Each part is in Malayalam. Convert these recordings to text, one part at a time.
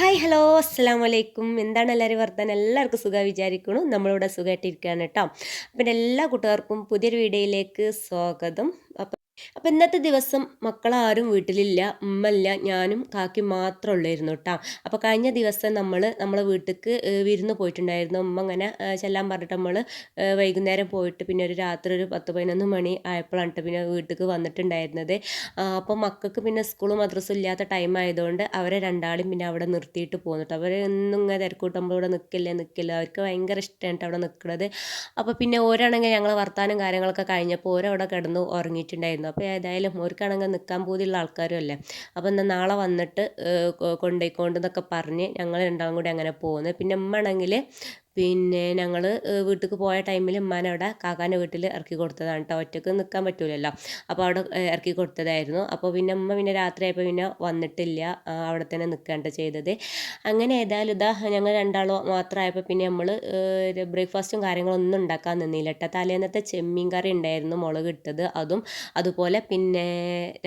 ഹായ് ഹലോ അസ്സാം വലൈക്കും എന്താണ് എല്ലാവരും വർത്താനം? എല്ലാവർക്കും സുഖം വിചാരിക്കണു നമ്മളിവിടെ സുഖമായിട്ടിരിക്കുകയാണ് കേട്ടോ. അപ്പം എല്ലാ കൂട്ടുകാർക്കും പുതിയൊരു വീഡിയോയിലേക്ക് സ്വാഗതം. അപ്പം അപ്പം ഇന്നത്തെ ദിവസം മക്കളാരും വീട്ടിലില്ല ഉമ്മല്ല ഞാനും കാക്കി മാത്രമേ ഉള്ളായിരുന്നു കേട്ടോ അപ്പോൾ കഴിഞ്ഞ ദിവസം നമ്മൾ നമ്മളെ വീട്ടിലേക്ക് വിരുന്ന് പോയിട്ടുണ്ടായിരുന്നു. ഉമ്മ അങ്ങനെ ചെല്ലാൻ പറഞ്ഞിട്ട് നമ്മൾ വൈകുന്നേരം പോയിട്ട് പിന്നെ ഒരു രാത്രി ഒരു പത്ത് പതിനൊന്ന് മണി ആയപ്പോഴാണ് പിന്നെ വീട്ടിലേക്ക് വന്നിട്ടുണ്ടായിരുന്നത്. അപ്പോൾ മക്കൾക്ക് പിന്നെ സ്കൂളും മദ്രസും ഇല്ലാത്ത ടൈം ആയതുകൊണ്ട് അവരെ രണ്ടാളും പിന്നെ അവിടെ നിർത്തിയിട്ട് പോകുന്നുണ്ട് അവർ എന്നും ഇങ്ങനെ തിരക്കൂട്ട് നമ്മളിവിടെ നിൽക്കില്ല നിൽക്കില്ല അവർക്ക് ഭയങ്കര ഇഷ്ടമാണ് അവിടെ നിൽക്കുന്നത് അപ്പോൾ പിന്നെ ഓരാണെങ്കിൽ ഞങ്ങൾ വർത്താനം കാര്യങ്ങളൊക്കെ കഴിഞ്ഞപ്പോൾ ഓരോ ഓരവിടെ കിടന്ന് ഉറങ്ങിയിട്ടുണ്ടായിരുന്നു. അപ്പോൾ ഏതായാലും ഓർക്കാണെങ്കിൽ നിൽക്കാൻ പോതിയുള്ള ആൾക്കാരും അല്ലേ അപ്പോൾ എന്നാൽ നാളെ വന്നിട്ട് കൊണ്ടുപോയിക്കൊണ്ടെന്നൊക്കെ പറഞ്ഞ് ഞങ്ങൾ രണ്ടാളും കൂടി അങ്ങനെ പോകുന്നത് പിന്നെ ഉമ്മ ആണെങ്കിൽ പിന്നെ ഞങ്ങൾ വീട്ടിലേക്ക് പോയ ടൈമിൽ ഉമ്മാനെ അവിടെ കാക്കാന്റെ വീട്ടിൽ ഇറക്കി കൊടുത്തതാണ് കേട്ടോ ഒറ്റയ്ക്ക് നിൽക്കാൻ പറ്റൂലല്ലോ. അപ്പോൾ അവിടെ ഇറക്കി കൊടുത്തതായിരുന്നു. അപ്പോൾ പിന്നെ ഉമ്മ പിന്നെ രാത്രിയായപ്പോൾ പിന്നെ വന്നിട്ടില്ല. അവിടെ തന്നെ നിൽക്കേണ്ട ചെയ്തത്. അങ്ങനെ ഏതായാലും ഇതാ ഞങ്ങൾ രണ്ടാളോ മാത്രമായപ്പോൾ പിന്നെ നമ്മൾ ബ്രേക്ക്ഫാസ്റ്റും കാര്യങ്ങളൊന്നും ഉണ്ടാക്കാൻ നിന്നില്ല കേട്ടോ തലേന്നത്തെ ചെമ്മീൻ കറി ഉണ്ടായിരുന്നു മുളക് ഇട്ടത്. അതും അതുപോലെ പിന്നെ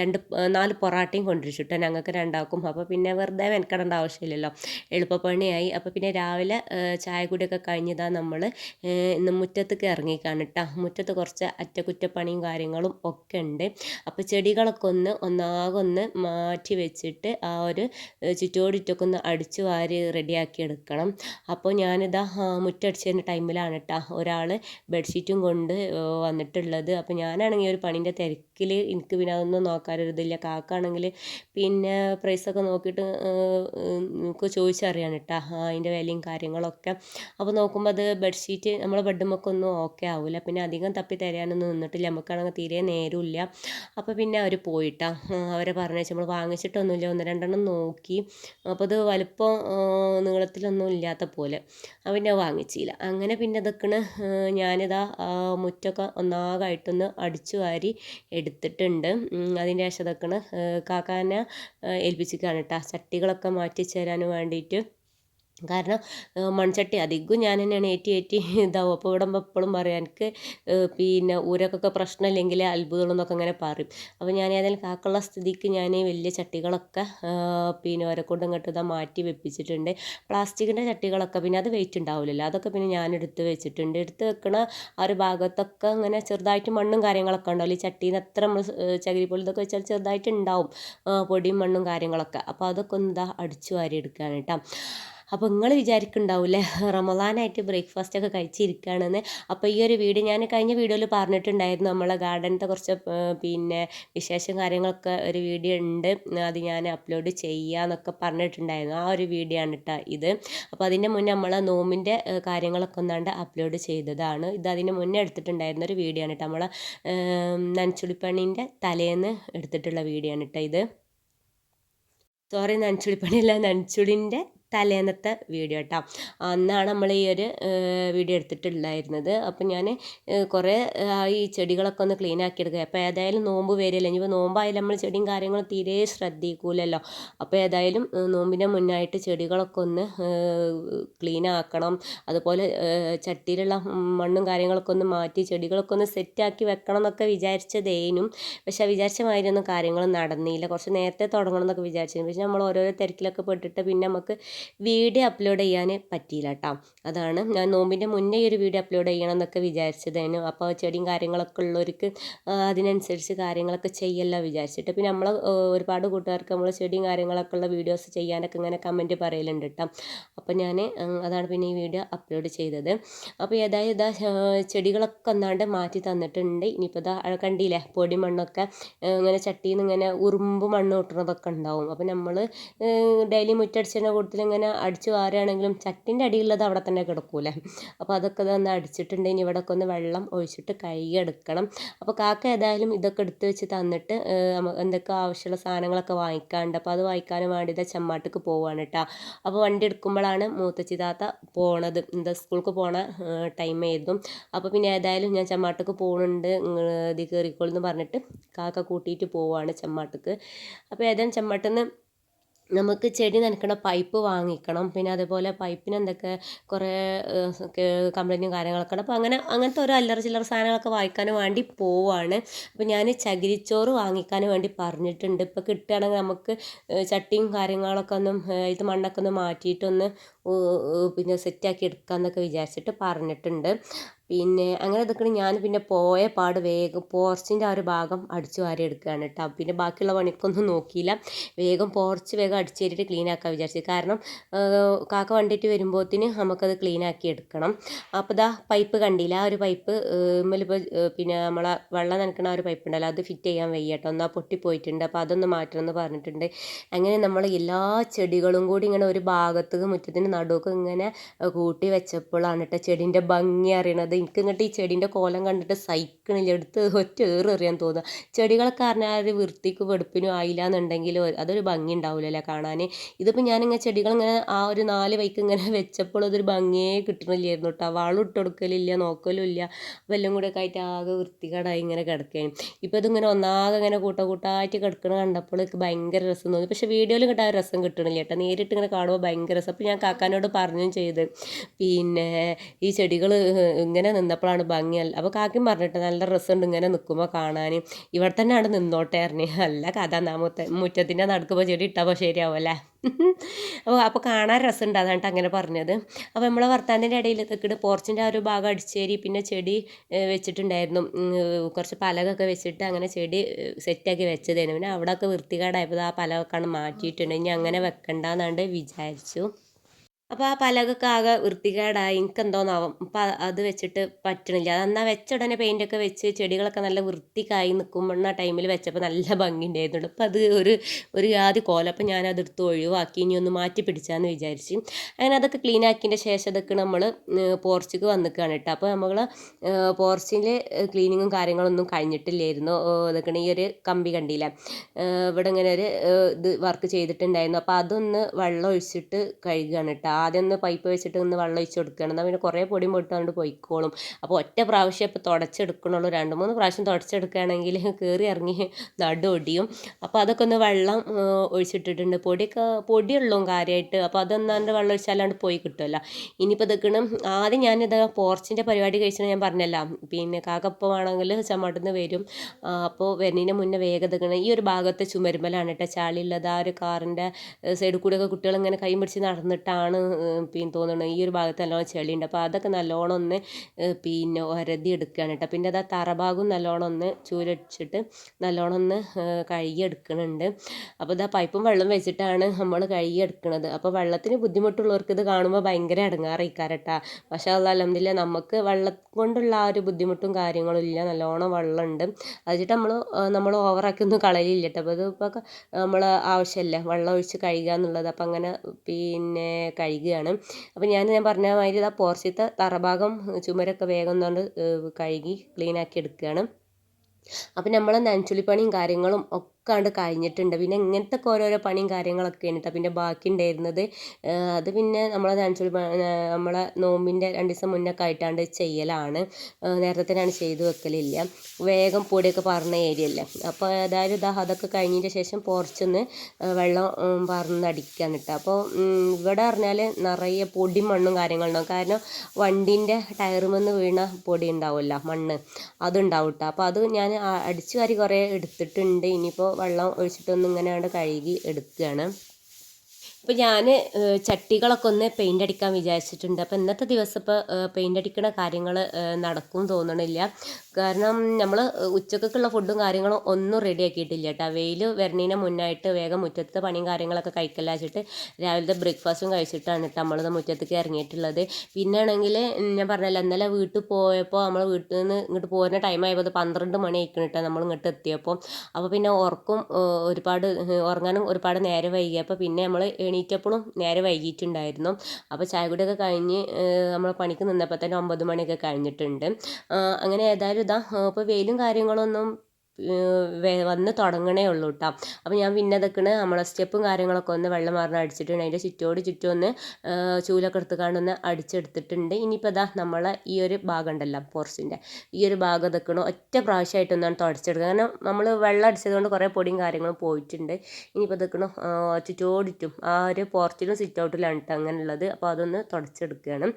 രണ്ട് നാല് പൊറാട്ടയും കൊണ്ടുവച്ചു കേട്ടോ ഞങ്ങൾക്ക് രണ്ടാക്കും അപ്പോൾ പിന്നെ വെറുതെ മെനക്കെടേണ്ട ആവശ്യമില്ലല്ലോ. എളുപ്പപ്പണിയായി. അപ്പോൾ പിന്നെ രാവിലെ ചായ കൂടിയൊക്കെ കഴിഞ്ഞതാ നമ്മൾ ഇന്ന് മുറ്റത്തേക്ക് ഇറങ്ങിക്കാണ് കേട്ടോ മുറ്റത്ത് കുറച്ച് അറ്റകുറ്റപ്പണിയും കാര്യങ്ങളും ഒക്കെ ഉണ്ട്. അപ്പോൾ ചെടികളൊക്കെ ഒന്ന് ഒന്നാകെ ഒന്ന് മാറ്റി വെച്ചിട്ട് ആ ഒരു ചുറ്റോടിറ്റൊക്കെ ഒന്ന് അടിച്ചു വാരി റെഡിയാക്കി എടുക്കണം. അപ്പോൾ ഞാനിതാ മുറ്റടിച്ചതിന്റെ ടൈമിലാണ് കേട്ടോ ഒരാൾ ബെഡ്ഷീറ്റും കൊണ്ട് വന്നിട്ടുള്ളത്. അപ്പോൾ ഞാനാണെങ്കിൽ ഒരു പണിന്റെ തിരക്കിൽ എനിക്ക് പിന്നെ അതൊന്നും നോക്കാനൊരിതില്ല കാക്കാണെങ്കിൽ പിന്നെ പ്രൈസൊക്കെ നോക്കിയിട്ട് ചോദിച്ചറിയാണ് കേട്ടോ അതിന്റെ വിലയും കാര്യങ്ങളൊക്കെ. അപ്പോൾ നോക്കുമ്പോൾ അത് ബെഡ്ഷീറ്റ് നമ്മളെ ബെഡുമൊക്കെ ഒന്നും ഓക്കെ ആവില്ല പിന്നെ അധികം തപ്പി തരാനൊന്നും നിന്നിട്ടില്ല. നമുക്കാണെങ്കിൽ തീരെ നേരമില്ല അപ്പോൾ പിന്നെ അവർ പോയിട്ടാ. അവരെ പറഞ്ഞു നമ്മൾ വാങ്ങിച്ചിട്ടൊന്നുമില്ല ഒന്ന് രണ്ടെണ്ണം നോക്കി. അപ്പോൾ അത് വലുപ്പം നീളത്തിലൊന്നും ഇല്ലാത്ത പോലെ. പിന്നെ വാങ്ങിച്ചില്ല അങ്ങനെ പിന്നെ അതൊക്കെയാണ് ഞാനിതാ മുറ്റൊക്കെ ഒന്നാകായിട്ടൊന്ന് അടിച്ചു വാരി എടുത്തിട്ടുണ്ട്. അതിന്റെ ശേഷം അതൊക്കെയാണ് കാക്കാനെ ഏൽപ്പിച്ചിരിക്കുകയാണ് കേട്ടോ ചട്ടികളൊക്കെ മാറ്റി ചേരാൻ വേണ്ടിയിട്ട് കാരണം മൺചട്ടി അധികം ഞാൻ തന്നെയാണ് ഏറ്റി ഏറ്റി ഇതാവും. അപ്പോൾ ഇവിടെ എപ്പോഴും പറയും എനിക്ക് പിന്നെ ഊരക്കൊക്കെ പ്രശ്നമില്ലെങ്കിൽ അത്ഭുതമെന്നൊക്കെ അങ്ങനെ പറയും. അപ്പോൾ ഞാൻ ഏതായാലും കാക്കുള്ള സ്ഥിതിക്ക് ഞാൻ വലിയ ചട്ടികളൊക്കെ പിന്നെ ഓരെ കൊണ്ട് ഇതാ മാറ്റി വെപ്പിച്ചിട്ടുണ്ട്. പ്ലാസ്റ്റിക്കിന്റെ ചട്ടികളൊക്കെ പിന്നെ അത് വെയിറ്റ് ഉണ്ടാവില്ലല്ലോ അതൊക്കെ പിന്നെ ഞാൻ എടുത്ത് വെച്ചിട്ടുണ്ട്. എടുത്ത് വെക്കണ ആ ഒരു ഭാഗത്തൊക്കെ അങ്ങനെ ചെറുതായിട്ട് മണ്ണും കാര്യങ്ങളൊക്കെ ഉണ്ടാവില്ല? ഈ ചട്ടീന്ന് എത്ര നമ്മൾ ചകിരിപ്പൊളി ഇതൊക്കെ വെച്ചാൽ ചെറുതായിട്ട് ഉണ്ടാവും പൊടിയും മണ്ണും കാര്യങ്ങളൊക്കെ. അപ്പോൾ അതൊക്കെ ഒന്ന് ഇതാ അടിച്ചു വാരി എടുക്കുകയാണ് കേട്ടോ. അപ്പോൾ നിങ്ങൾ വിചാരിക്കുന്നുണ്ടാവില്ലേ റമദാനായിട്ട് ബ്രേക്ക്ഫാസ്റ്റ് ഒക്കെ കഴിച്ചിരിക്കുകയാണെന്ന് അപ്പോൾ ഈ ഒരു വീഡിയോ ഞാൻ കഴിഞ്ഞ വീഡിയോയിൽ പറഞ്ഞിട്ടുണ്ടായിരുന്നു. നമ്മളെ ഗാർഡനത്തെ കുറച്ച് പിന്നെ വിശേഷം കാര്യങ്ങളൊക്കെ ഒരു വീഡിയോ ഉണ്ട് അത് ഞാൻ അപ്ലോഡ് ചെയ്യാന്നൊക്കെ പറഞ്ഞിട്ടുണ്ടായിരുന്നു. ആ ഒരു വീഡിയോ ആണ് കേട്ടോ ഇത്. അപ്പോൾ അതിന്റെ മുന്നേ നമ്മൾ നോമിന്റെ കാര്യങ്ങളൊക്കെ ഒന്നാണ്ട് അപ്ലോഡ് ചെയ്തതാണ്. ഇത് അതിന് മുന്നേ എടുത്തിട്ടുണ്ടായിരുന്ന ഒരു വീഡിയോ ആണ് കേട്ടോ നമ്മളെ നനച്ചുളിപ്പണീന്റെ തലേന്ന് എടുത്തിട്ടുള്ള വീഡിയോ ആണ് കേട്ടോ ഇത്. സോറി നനച്ചുളിപ്പണിയല്ല നനച്ചുളിന്റെ തലേന്നത്തെ വീഡിയോ കേട്ടോ അന്നാണ് നമ്മൾ ഈ ഒരു വീഡിയോ എടുത്തിട്ടുണ്ടായിരുന്നത്. അപ്പം ഞാൻ കുറേ ഈ ചെടികളൊക്കെ ഒന്ന് ക്ലീൻ ആക്കി എടുക്കുക അപ്പോൾ ഏതായാലും നോമ്പ് വരില്ല ഇനിയിപ്പോൾ നോമ്പായാലും നമ്മൾ ചെടിയും കാര്യങ്ങളും തീരെ ശ്രദ്ധിക്കൂലല്ലോ. അപ്പോൾ ഏതായാലും നോമ്പിന്റെ മുന്നായിട്ട് ചെടികളൊക്കെ ഒന്ന് ക്ലീൻ ആക്കണം. അതുപോലെ ചട്ടിയിലുള്ള മണ്ണും കാര്യങ്ങളൊക്കെ ഒന്ന് മാറ്റി ചെടികളൊക്കെ ഒന്ന് സെറ്റാക്കി വെക്കണം എന്നൊക്കെ വിചാരിച്ചതേനും. പക്ഷേ വിചാരിച്ച മാതിരിയൊന്നും കാര്യങ്ങൾ നടന്നില്ല. കുറച്ച് നേരത്തെ തുടങ്ങണം എന്നൊക്കെ വിചാരിച്ചിരുന്നു. പക്ഷേ നമ്മൾ ഓരോരോ തിരക്കിലൊക്കെ പെട്ടിട്ട് പിന്നെ നമുക്ക് വീഡിയോ അപ്ലോഡ് ചെയ്യാൻ പറ്റിയില്ല കേട്ടോ അതാണ് ഞാൻ നോമ്പിന്റെ മുന്നേ ഒരു വീഡിയോ അപ്ലോഡ് ചെയ്യണം എന്നൊക്കെ വിചാരിച്ചതേനു അപ്പോൾ ചെടിയും കാര്യങ്ങളൊക്കെ ഉള്ളവർക്ക് അതിനനുസരിച്ച് കാര്യങ്ങളൊക്കെ ചെയ്യല്ല വിചാരിച്ചിട്ട്. പിന്നെ നമ്മൾ ഒരുപാട് കൂട്ടുകാർക്ക് നമ്മൾ ചെടിയും കാര്യങ്ങളൊക്കെ ഉള്ള വീഡിയോസ് ചെയ്യാനൊക്കെ ഇങ്ങനെ കമന്റ് പറയലുണ്ട് കേട്ടോ അപ്പോൾ ഞാൻ അതാണ് പിന്നെ ഈ വീഡിയോ അപ്ലോഡ് ചെയ്തത്. അപ്പോൾ ഏതായാലും ഇതാ ചെടികളൊക്കെ ഒന്നാണ്ട് മാറ്റി തന്നിട്ടുണ്ട്. ഇനിയിപ്പോൾ ഇതാ കണ്ടില്ലേ പൊടി മണ്ണൊക്കെ ഇങ്ങനെ ചട്ടിയിൽ നിന്ന് ഇങ്ങനെ ഉറുമ്പ് മണ്ണ് കൂട്ടുന്നതൊക്കെ ഉണ്ടാവും. അപ്പോൾ നമ്മൾ ഡെയിലി മുറ്റടിച്ചതിന്റെ കൂട്ടത്തിൽ ഇങ്ങനെ അടിച്ച് വാരുകയാണെങ്കിലും ചട്ടിന്റെ അടിയിലുള്ളത് അവിടെ തന്നെ കിടക്കൂലേ. അപ്പോൾ അതൊക്കെ ഒന്ന് അടിച്ചിട്ടുണ്ടെങ്കിൽ ഇവിടെയൊക്കെ ഒന്ന് വെള്ളം ഒഴിച്ചിട്ട് എടുക്കണം. അപ്പോൾ കാക്ക ഏതായാലും ഇതൊക്കെ എടുത്ത് വെച്ച് തന്നിട്ട് എന്തൊക്കെ ആവശ്യമുള്ള സാധനങ്ങളൊക്കെ വാങ്ങിക്കാണ്ട് അപ്പോൾ അത് വാങ്ങിക്കാനും വേണ്ടി ചെമ്മാട്ടിക്ക് പോവാണ് കേട്ടോ അപ്പോൾ വണ്ടി എടുക്കുമ്പോഴാണ് മൂത്തച്ചി താത്ത പോണത്. എന്താ സ്കൂൾക്ക് പോണ ടൈം ആയിരുന്നു. അപ്പോൾ പിന്നെ ഏതായാലും ഞാൻ ചെമ്മാട്ടിക്ക് പോകുന്നുണ്ട് ഇത് കയറിക്കോളെന്ന് പറഞ്ഞിട്ട് കാക്ക കൂട്ടിയിട്ട് പോവാണ് ചെമ്മാട്ടിക്ക്. അപ്പോൾ ഏതായാലും ചെമ്മാട്ടിൽ നമുക്ക് ചെടി നനയ്ക്കണ പൈപ്പ് വാങ്ങിക്കണം. പിന്നെ അതേപോലെ പൈപ്പിന് എന്തൊക്കെ കുറേ കംപ്ലൈന്റും കാര്യങ്ങളൊക്കെ ഉണ്ട്. അപ്പോൾ അങ്ങനെ അങ്ങനത്തെ ഓരോ അല്ലറ ചില്ലറ സാധനങ്ങളൊക്കെ വാങ്ങിക്കാൻ വേണ്ടി പോവാണ്. അപ്പോൾ ഞാൻ ചകിരിച്ചോറ് വാങ്ങിക്കാൻ വേണ്ടി പറഞ്ഞിട്ടുണ്ട്. ഇപ്പോൾ കിട്ടുകയാണെങ്കിൽ നമുക്ക് ചട്ടിയും കാര്യങ്ങളൊക്കെ ഒന്നും ഇത് മണ്ണൊക്കെ ഒന്ന് മാറ്റിയിട്ടൊന്ന് പിന്നെ സെറ്റാക്കി എടുക്കാമെന്നൊക്കെ വിചാരിച്ചിട്ട് പറഞ്ഞിട്ടുണ്ട്. പിന്നെ അങ്ങനെ നിൽക്കണ ഞാൻ പിന്നെ പോയ പാട് വേഗം പോർച്ചിന്റെ ആ ഒരു ഭാഗം അടിച്ചു വാരി എടുക്കുകയാണ് കേട്ടോ പിന്നെ ബാക്കിയുള്ള പണിക്കൊന്നും നോക്കിയില്ല. വേഗം പോർച്ച് വേഗം അടിച്ചു കയറിയിട്ട് ക്ലീൻ ആക്കാൻ വിചാരിച്ചു. കാരണം കാക്ക വണ്ടിയിട്ട് വരുമ്പോഴത്തേന് നമുക്കത് ക്ലീൻ ആക്കി എടുക്കണം. അപ്പോൾ ഇതാ പൈപ്പ് കണ്ടില്ല? ആ ഒരു പൈപ്പ് ഇമ്മലിപ്പോൾ പിന്നെ നമ്മളെ വെള്ളം നനക്കണ ആ ഒരു പൈപ്പ് ഉണ്ടല്ലോ അത് ഫിറ്റ് ചെയ്യാൻ വയ്യ കേട്ടോ എന്നാൽ പൊട്ടിപ്പോയിട്ടുണ്ട് അപ്പോൾ അതൊന്ന് മാറ്റണമെന്ന് പറഞ്ഞിട്ടുണ്ട്. അങ്ങനെ നമ്മൾ എല്ലാ ചെടികളും കൂടി ഇങ്ങനെ ഒരു ഭാഗത്ത് മുറ്റത്തിന്റെ നടുക്ക് ഇങ്ങനെ കൂട്ടി വെച്ചപ്പോഴാണ് കേട്ടോ ചെടീന്റെ ഭംഗി അറിയണത്. എനിക്ക് ഇങ്ങോട്ട് ഈ ചെടീന്റെ കോലം കണ്ടിട്ട് സഹിക്കണില്ല. എടുത്ത് ഒറ്റ ഏറെറിയാൻ തോന്നുക ചെടികളൊക്കെ പറഞ്ഞാൽ ഒരു വൃത്തിക്ക് വെടുപ്പിനും ആയില്ല എന്നുണ്ടെങ്കിൽ അതൊരു ഭംഗി ഉണ്ടാവില്ലല്ലേ കാണാൻ ഇതിപ്പോൾ ഞാനിങ്ങനെ ചെടികൾ ഇങ്ങനെ ആ ഒരു നാല് വൈക്ക് ഇങ്ങനെ വെച്ചപ്പോൾ അതൊരു ഭംഗിയേ കിട്ടണില്ലായിരുന്നു കേട്ടോ വളം ഇട്ട് കൊടുക്കലില്ല നോക്കലും ഇല്ല അപ്പോൾ കൂടെ ഒക്കെ ആയിട്ട് ആകെ വൃത്തികേടായി ഇങ്ങനെ കിടക്കുകയാണ് ഇപ്പോൾ ഇതിങ്ങനെ ഒന്നാകെ ഇങ്ങനെ കൂട്ട കൂട്ടായിട്ട് കിടക്കണ കണ്ടപ്പോൾ എനിക്ക് ഭയങ്കര രസം തോന്നി. പക്ഷേ വീഡിയോയിൽ കിട്ടാൻ രസം കിട്ടണില്ല കേട്ടോ നേരിട്ട് ഇങ്ങനെ കാണുമ്പോൾ ഭയങ്കര രസം. അപ്പോൾ ഞാൻ കാക്കാനോട് പറഞ്ഞും ചെയ്ത്. പിന്നെ ഈ ചെടികൾ ഇങ്ങനെ നിന്നപ്പോഴാണ് ഭംഗിയല്ല. അപ്പോൾ കാക്കും പറഞ്ഞിട്ട് നല്ല രസമുണ്ട് ഇങ്ങനെ നിൽക്കുമ്പോൾ കാണാൻ ഇവിടെ തന്നെ ആണ് നിന്നോട്ടെ അറിഞ്ഞ് അല്ല കഥ നാമത്തെ മുറ്റത്തിന്റെ നടക്കുമ്പോൾ ചെടി ഇട്ടപ്പോൾ ശരിയാവും അപ്പോൾ അപ്പോൾ കാണാൻ രസമുണ്ട് അതാണ് അങ്ങനെ പറഞ്ഞത്. അപ്പോൾ നമ്മളെ വർത്താനത്തിന്റെ ഇടയിൽ തെക്കിട്ട് പോർച്ചിന്റെ ആ ഒരു ഭാഗം അടിച്ചേരി പിന്നെ ചെടി വെച്ചിട്ടുണ്ടായിരുന്നു. കുറച്ച് പലകൊക്കെ വെച്ചിട്ട് അങ്ങനെ ചെടി സെറ്റാക്കി വെച്ചതായിരുന്നു. പിന്നെ അവിടെയൊക്കെ വൃത്തികേടായപ്പോൾ ആ പലകൊക്കെ മാറ്റിയിട്ടുണ്ട്. ഇനി അങ്ങനെ വെക്കണ്ടെന്നാണ്ട് വിചാരിച്ചു. അപ്പോൾ ആ പലകൊക്കെ ആകെ വൃത്തികേടായി. എനിക്കെന്തോന്നാവും. അപ്പം അത് വെച്ചിട്ട് പറ്റണില്ല. എന്നാൽ വെച്ച ഉടനെ പെയിന്റൊക്കെ വെച്ച് ചെടികളൊക്കെ നല്ല വൃത്തിക്കായി നിൽക്കുമ്പോൾ ആ ടൈമിൽ വെച്ചപ്പോൾ നല്ല ഭംഗി ഉണ്ടായിരുന്നുള്ളൂ അപ്പം അത് ഒരു ഒരു ആദ്യ കോലം. അപ്പം ഞാനത് എടുത്ത് ഒഴിവാക്കി. ഇനി ഒന്ന് മാറ്റി പിടിച്ചാന്ന് വിചാരിച്ച്. അങ്ങനെ അതൊക്കെ ക്ലീൻ ആക്കിയതിന്റെ ശേഷം അതൊക്കെ നമ്മൾ പോർച്ചിക്ക് വന്നിക്കുകയാണ് കേട്ടോ അപ്പോൾ നമ്മൾ പോർച്ചിൽ ക്ലീനിങ്ങും കാര്യങ്ങളൊന്നും കഴിഞ്ഞിട്ടില്ലായിരുന്നു. അതൊക്കെ ഈ ഒരു കമ്പി കണ്ടില്ല? ഇവിടെ ഇങ്ങനെ ഒരു ഇത് വർക്ക് ചെയ്തിട്ടുണ്ടായിരുന്നു. അപ്പോൾ അതൊന്ന് വെള്ളം ഒഴിച്ചിട്ട് കഴുകുകയാണ് കേട്ടോ ആദ്യം ഒന്ന് പൈപ്പ് വെച്ചിട്ട് ഒന്ന് വെള്ളം ഒഴിച്ച് കൊടുക്കണം എന്നാൽ പിന്നെ കുറേ പൊടിയും പൊട്ടാണ്ട് പോയിക്കോളും. അപ്പോൾ ഒറ്റ പ്രാവശ്യം ഇപ്പോൾ തുടച്ചെടുക്കണുള്ളൂ. രണ്ട് മൂന്ന് പ്രാവശ്യം തുടച്ചെടുക്കുകയാണെങ്കിൽ കയറി ഇറങ്ങി നടു ഒടിയും അപ്പോൾ അതൊക്കെ ഒന്ന് വെള്ളം ഒഴിച്ചിട്ടിട്ടുണ്ട്. പൊടിയൊക്കെ പൊടിയുള്ളൂ കാര്യമായിട്ട്. അപ്പോൾ അതൊന്നാണ്ട് വെള്ളം ഒഴിച്ചാലാണ്ട് പോയി കിട്ടുമല്ലോ. ഇനിയിപ്പോൾ ഇതൊക്കെ ആദ്യം ഞാനിത് പോർച്ചിന്റെ പരിപാടി കഴിച്ചാൽ ഞാൻ പറഞ്ഞല്ല. പിന്നെ കാക്കപ്പമാണെങ്കിൽ ചമ്മട്ടുന്ന് വരും. അപ്പോൾ വരുന്നതിന് മുന്നേ വേഗം ഇതൊക്കെ ഈ ഒരു ഭാഗത്തെ ചുമരുമലാണ് കേട്ടോ. ചാളിയുള്ളത് ആ ഒരു കാറിന്റെ സൈഡിൽ കൂടെയൊക്കെ കുട്ടികൾ ഇങ്ങനെ കൈ പിടിച്ച് നടന്നിട്ടാണ് പിന്നെ തോന്നണം ഈ ഒരു ഭാഗത്ത് നല്ലോണം ചെളിയുണ്ട്. അപ്പോൾ അതൊക്കെ നല്ലോണം ഒന്ന് പിന്നെ ഒരതി എടുക്കുകയാണ് കേട്ടോ. പിന്നെ അത് ആ തറഭാഗം നല്ലോണം ഒന്ന് ചൂരടിച്ചിട്ട് നല്ലോണം ഒന്ന് കഴുകി എടുക്കുന്നുണ്ട് അപ്പോൾ ഇതാ പൈപ്പും വെള്ളം വെച്ചിട്ടാണ് നമ്മൾ കഴുകി എടുക്കുന്നത് അപ്പോൾ വെള്ളത്തിന് ബുദ്ധിമുട്ടുള്ളവർക്ക് ഇത് കാണുമ്പോൾ ഭയങ്കര ഇടങ്ങാറിക്കാരട്ടാ പക്ഷേ അത് അലഹമില്ല നമുക്ക് വെള്ളം കൊണ്ടുള്ള ആ ഒരു ബുദ്ധിമുട്ടും കാര്യങ്ങളും ഇല്ല. നല്ലോണം വെള്ളമുണ്ട്. അതിട്ട് നമ്മൾ നമ്മൾ ഓവറാക്കി ഒന്നും കളയില്ല കേട്ടോ. അപ്പോൾ ഇതിപ്പോൾ നമ്മൾ ആവശ്യമില്ല വെള്ളം ഒഴിച്ച് കഴുകുക എന്നുള്ളത് അപ്പോൾ അങ്ങനെ പിന്നെ കഴുകുകയാണ് അപ്പോൾ ഞാൻ ഞാൻ പറഞ്ഞ മാതിരി ആ പോർച്ചത്തെ തറഭാഗം ചുമരൊക്കെ വേഗം ഒന്നുകൊണ്ട് കഴുകി ക്ലീനാക്കി എടുക്കുകയാണ്. അപ്പം നമ്മൾ നനച്ചുള്ളിപ്പണിയും കാര്യങ്ങളും കണ്ട് കഴിഞ്ഞിട്ടുണ്ട്. പിന്നെ ഇങ്ങനത്തെ ഓരോരോ പണിയും കാര്യങ്ങളൊക്കെയാണ് കേട്ടോ പിന്നെ ബാക്കി ഉണ്ടായിരുന്നത്. അത് പിന്നെ നമ്മളെ നനച്ചുള്ളി നമ്മളെ നോമ്പിന്റെ രണ്ട് ദിവസം മുന്നേ ആയിട്ടാണ്ട് ചെയ്യലാണ്. നേരത്തെ തന്നെയാണ് ചെയ്ത് വെക്കലില്ല. വേഗം പൊടിയൊക്കെ പറഞ്ഞ ഏരിയ അല്ലേ? അപ്പോൾ ഏതായാലും ഇതാ അതൊക്കെ കഴിഞ്ഞതിന്റെ ശേഷം പുറച്ചൊന്ന് വെള്ളം പറന്നടിക്കുകയാണ് കേട്ടോ അപ്പോൾ ഇവിടെ പറഞ്ഞാൽ നിറയെ പൊടി മണ്ണും കാര്യങ്ങളുണ്ടാവും കാരണം വണ്ടീന്റെ ടയറുമെന്ന് വീണ പൊടി ഉണ്ടാവുമല്ലോ മണ്ണ്. അതുണ്ടാവും കേട്ടോ അപ്പോൾ അത് ഞാൻ അടിച്ചു വാരി കുറേ എടുത്തിട്ടുണ്ട്. ഇനിയിപ്പോൾ വെള്ളം ഒഴിച്ചിട്ടൊന്നിങ്ങനെ അങ്ങോട്ട് കഴുകി എടുക്കുകയാണ്. അപ്പോൾ ഞാൻ ചട്ടികളൊക്കെ ഒന്ന് പെയിന്റ് അടിക്കാൻ വിചാരിച്ചിട്ടുണ്ട്. അപ്പോൾ ഇന്നത്തെ ദിവസം ഇപ്പോൾ പെയിന്റ് അടിക്കണ കാര്യങ്ങൾ നടക്കും തോന്നണില്ല. കാരണം നമ്മൾ ഉച്ചക്കൊക്കെയുള്ള ഫുഡും കാര്യങ്ങളും ഒന്നും റെഡി ആക്കിയിട്ടില്ല കേട്ടോ. വെയിൽ വരുന്നതിന് മുന്നായിട്ട് വേഗം മുറ്റത്തെ പണിയും കാര്യങ്ങളൊക്കെ കഴിക്കലാച്ചിട്ട് രാവിലത്തെ ബ്രേക്ക്ഫാസ്റ്റും കഴിച്ചിട്ടാണ് കേട്ടോ നമ്മളിത് മുറ്റത്തേക്ക് ഇറങ്ങിയിട്ടുള്ളത് പിന്നെ ആണെങ്കിൽ ഞാൻ പറഞ്ഞല്ലോ ഇന്നലെ വീട്ടിൽ പോയപ്പോൾ നമ്മൾ വീട്ടിൽ നിന്ന് ഇങ്ങോട്ട് പോകുന്ന ടൈം ആയപ്പോൾ പന്ത്രണ്ട് മണി ആയിക്കണം കേട്ടോ നമ്മൾ ഇങ്ങോട്ട് എത്തിയപ്പോൾ അപ്പോൾ പിന്നെ ഉറക്കും ഒരുപാട് ഉറങ്ങാനും ഒരുപാട് നേരം വൈകിയപ്പോൾ പിന്നെ നമ്മൾ എണീറ്റപ്പോഴും നേരെ വൈകിയിട്ടുണ്ടായിരുന്നു അപ്പോൾ ചായ കുടിയൊക്കെ കഴിഞ്ഞ് നമ്മൾ പണിക്ക് നിന്നപ്പോൾ തന്നെ ഒമ്പത് മണിയൊക്കെ കഴിഞ്ഞിട്ടുണ്ട്. അങ്ങനെ ഏതായാലും ഇതാ ഇപ്പോൾ വെയിലും കാര്യങ്ങളൊന്നും വന്ന് തുടങ്ങണേ ഉള്ളൂ കേട്ടോ അപ്പോൾ ഞാൻ പിന്നെ അതൊക്കെയാണ് നമ്മളെ സ്റ്റെപ്പും കാര്യങ്ങളൊക്കെ ഒന്ന് വെള്ളം മറന്ന് അടിച്ചിട്ടുണ്ട്. അതിന്റെ ചുറ്റോട് ചുറ്റും ഒന്ന് ചൂലൊക്കെ എടുത്തുകൊണ്ട് ഒന്ന് അടിച്ചെടുത്തിട്ടുണ്ട്. ഇനിയിപ്പോൾ ഇതാ നമ്മളെ ഈ ഒരു ഭാഗം ഉണ്ടല്ലോ പോർച്ചിന്റെ ഈ ഒരു ഭാഗം ഇതൊക്കെയാണ് ഒറ്റ പ്രാവശ്യമായിട്ടൊന്നാണ് തുടച്ചെടുക്കുക. കാരണം നമ്മൾ വെള്ളം അടിച്ചതുകൊണ്ട് കുറേ പൊടിയും കാര്യങ്ങളും പോയിട്ടുണ്ട്. ഇനിയിപ്പോൾ ഇതൊക്കെ ചുറ്റോടിറ്റും ആ ഒരു പോർച്ചിലും സിറ്റ് ഔട്ടിലാണ് കേട്ടോ അങ്ങനെയുള്ളത്. അപ്പോൾ അതൊന്ന് തുടച്ചെടുക്കുകയാണ്.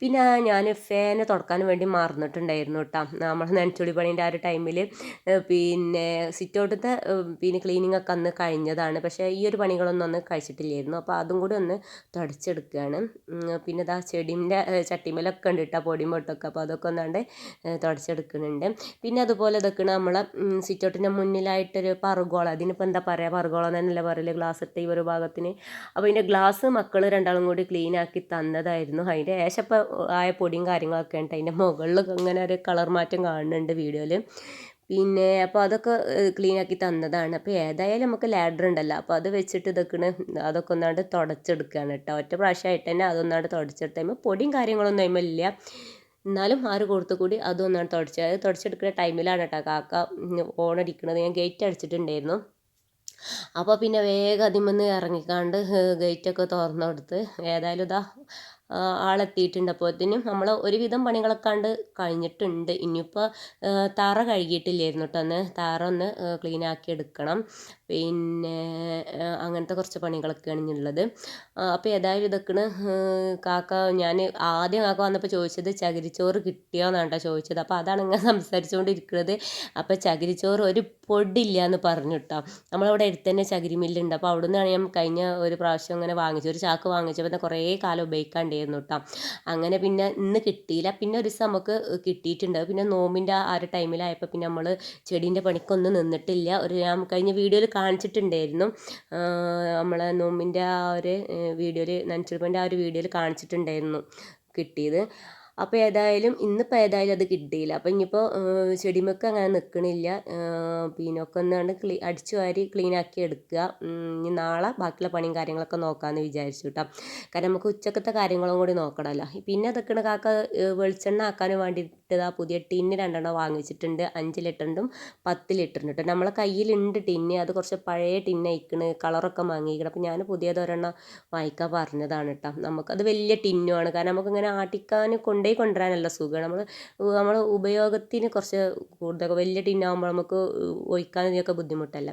പിന്നെ ഞാൻ ഫാന് തുടക്കാൻ വേണ്ടി മറന്നിട്ടുണ്ടായിരുന്നു കേട്ടോ നമ്മൾ നനച്ചുളി പണീന്റെ ആ ഒരു ടൈമിൽ പിന്നെ സിറ്റ് ഔട്ടത്തെ പിന്നെ ക്ലീനിങ് ഒക്കെ അന്ന് കഴിഞ്ഞതാണ്. പക്ഷേ ഈ ഒരു പണികളൊന്നും അന്ന് കഴിച്ചിട്ടില്ലായിരുന്നു. അപ്പോൾ അതും കൂടി ഒന്ന് തുടച്ചെടുക്കുകയാണ്. പിന്നെ ഇതാ ചെടീന്റെ ചട്ടിമേലൊക്കെ ഉണ്ട് കേട്ടോ പൊടിയും പൊട്ടൊക്കെ അപ്പോൾ അതൊക്കെ ഒന്നാണ്ട് തുടച്ചെടുക്കുന്നുണ്ട്. പിന്നെ അതുപോലെ ഇതൊക്കെ നമ്മളെ സിറ്റ് ഔട്ടിന്റെ മുന്നിലായിട്ടൊരു പറുകോള അതിനിപ്പോൾ എന്താ പറയുക പറുകോളം എന്നല്ല പറയൽ? ഗ്ലാസ് ഇട്ട ഈ ഒരു ഭാഗത്തിന്. അപ്പോൾ ഇതിന്റെ ഗ്ലാസ് മക്കൾ രണ്ടാളും കൂടി ക്ലീൻ ആക്കി തന്നതായിരുന്നു. അതിന്റെ ഏശപ്പം ആയ പൊടിയും കാര്യങ്ങളൊക്കെ ഉണ്ട്. അതിന്റെ മുകളിൽ അങ്ങനെ ഒരു കളർ മാറ്റം കാണുന്നുണ്ട് വീഡിയോയിൽ പിന്നെ അപ്പോൾ അതൊക്കെ ക്ലീൻ ആക്കി തന്നതാണ്. അപ്പോൾ ഏതായാലും നമുക്ക് ലാഡർ ഉണ്ടല്ലോ. അപ്പോൾ അത് വെച്ചിട്ട് ഇതൊക്കെ അതൊക്കെ ഒന്നാണ്ട് തുടച്ചെടുക്കുകയാണ് കേട്ടോ. ഒറ്റ പ്രാവശ്യമായിട്ട് തന്നെ അതൊന്നാണ്ട് തുടച്ചെടുത്ത് കഴിയുമ്പോൾ പൊടിയും കാര്യങ്ങളൊന്നും അതിന്മേൽ ഇല്ല. എന്നാലും ആറ് കൊടുത്തു കൂടി അതൊന്നാണ് തുടച്ചത് അത് തുടച്ചെടുക്കുന്ന ടൈമിലാണ് കേട്ടോ കാക്ക ഓണടിക്കുന്നത് ഞാൻ ഗേറ്റ് അടിച്ചിട്ടുണ്ടായിരുന്നു. അപ്പോൾ പിന്നെ വേഗം അതിമെന്ന് ഇറങ്ങിക്കാണ്ട് ഗേറ്റൊക്കെ തുറന്നു കൊടുത്ത് ഏതായാലും ഇതാ ആളെത്തിയിട്ടുണ്ട്. അപ്പോഴത്തേനും നമ്മൾ ഒരുവിധം പണികളൊക്കെ കണ്ട് കഴിഞ്ഞിട്ടുണ്ട് ഇനിയിപ്പോൾ തറ കഴുകിയിട്ടില്ലായിരുന്നു കേട്ടോ അന്ന്. തറ ഒന്ന് ക്ലീൻ ആക്കി എടുക്കണം. പിന്നെ അങ്ങനത്തെ കുറച്ച് പണികളൊക്കെയാണ് ഇനിയുള്ളത്. അപ്പോൾ ഏതായാലും ഇതൊക്കെയാണ് കാക്ക ഞാൻ ആദ്യം കാക്ക വന്നപ്പോൾ ചോദിച്ചത് ചകിരിച്ചോറ് കിട്ടിയോന്നാണ് കേട്ടോ ചോദിച്ചത്. അപ്പോൾ അതാണ് ഇങ്ങനെ സംസാരിച്ചുകൊണ്ടിരിക്കുന്നത്. അപ്പോൾ ചകിരിച്ചോറ് ഒരു പൊടില്ല എന്ന് പറഞ്ഞു കേട്ടോ നമ്മളവിടെ അടുത്ത് തന്നെ ചകിരി മില്ലുണ്ട് അപ്പോൾ അവിടെ നിന്നാണ് ഞാൻ കഴിഞ്ഞ ഒരു പ്രാവശ്യം ഇങ്ങനെ വാങ്ങിച്ചു ഒരു ചാക്ക് വാങ്ങിച്ചപ്പോൾ കുറേ കാലം ഉപയോഗിക്കാണ്ടായിരുന്നു കേട്ടോ അങ്ങനെ പിന്നെ ഇന്ന് കിട്ടിയില്ല. പിന്നെ ഒരു ദിവസം നമുക്ക് കിട്ടിയിട്ടുണ്ട്. പിന്നെ നോമ്പിന്റെ ആ ഒരു ടൈമിലായപ്പോൾ പിന്നെ നമ്മൾ ചെടീന്റെ പണിക്കൊന്നും നിന്നിട്ടില്ല. ഒരു ഞാൻ കഴിഞ്ഞ വീഡിയോയിൽ കാണിച്ചിട്ടുണ്ടായിരുന്നു. നമ്മളെ നോമ്പിന്റെ ആ ഒരു വീഡിയോയിൽ നനച്ചുടുപ്പിന്റെ ആ ഒരു വീഡിയോയിൽ കാണിച്ചിട്ടുണ്ടായിരുന്നു കിട്ടിയത്. അപ്പോൾ ഏതായാലും ഇന്നിപ്പോൾ ഏതായാലും അത് കിട്ടിയില്ല. അപ്പോൾ ഇനിയിപ്പോൾ ചെടിമൊക്കെ അങ്ങനെ നിൽക്കണില്ല പിന്നെ ഒക്കെ ഒന്നാണ്ട് ക്ലീ അടിച്ചു വാരി ക്ലീൻ ആക്കി എടുക്കുക. ഇനി നാളെ ബാക്കിയുള്ള പണിയും കാര്യങ്ങളൊക്കെ നോക്കാമെന്ന് വിചാരിച്ചു കേട്ടോ കാരണം നമുക്ക് ഉച്ചക്കത്തെ കാര്യങ്ങളും കൂടി നോക്കണമല്ലോ പിന്നെ അതൊക്കെ കാക്ക വെളിച്ചെണ്ണ ആക്കാൻ വേണ്ടിയിട്ട് ആ പുതിയ ടിന്ന് രണ്ടെണ്ണം വാങ്ങിച്ചിട്ടുണ്ട്. അഞ്ച് ലിറ്ററിന്റും പത്ത് ലിറ്ററിന്റെ കേട്ടോ നമ്മളെ കയ്യിലുണ്ട് ടിന്ന് അത് കുറച്ച് പഴയ ടിന്ന് അയക്കണ് കളറൊക്കെ വാങ്ങിക്കണം അപ്പോൾ ഞാൻ പുതിയതൊരെണ്ണം വാങ്ങിക്കാൻ പറഞ്ഞതാണ് കേട്ടോ നമുക്കത് വലിയ ടിന്നുമാണ് കാരണം നമുക്കിങ്ങനെ ആട്ടിക്കാൻ കൊണ്ട് കൊണ്ടുപോയി കൊണ്ടുവരാനല്ല സുഖമാണ് നമ്മൾ നമ്മൾ ഉപയോഗത്തിന് കുറച്ച് കൂടുതൽ വലിയ ടിന്നാകുമ്പോൾ നമുക്ക് ഒഴിക്കാൻ ബുദ്ധിമുട്ടല്ല.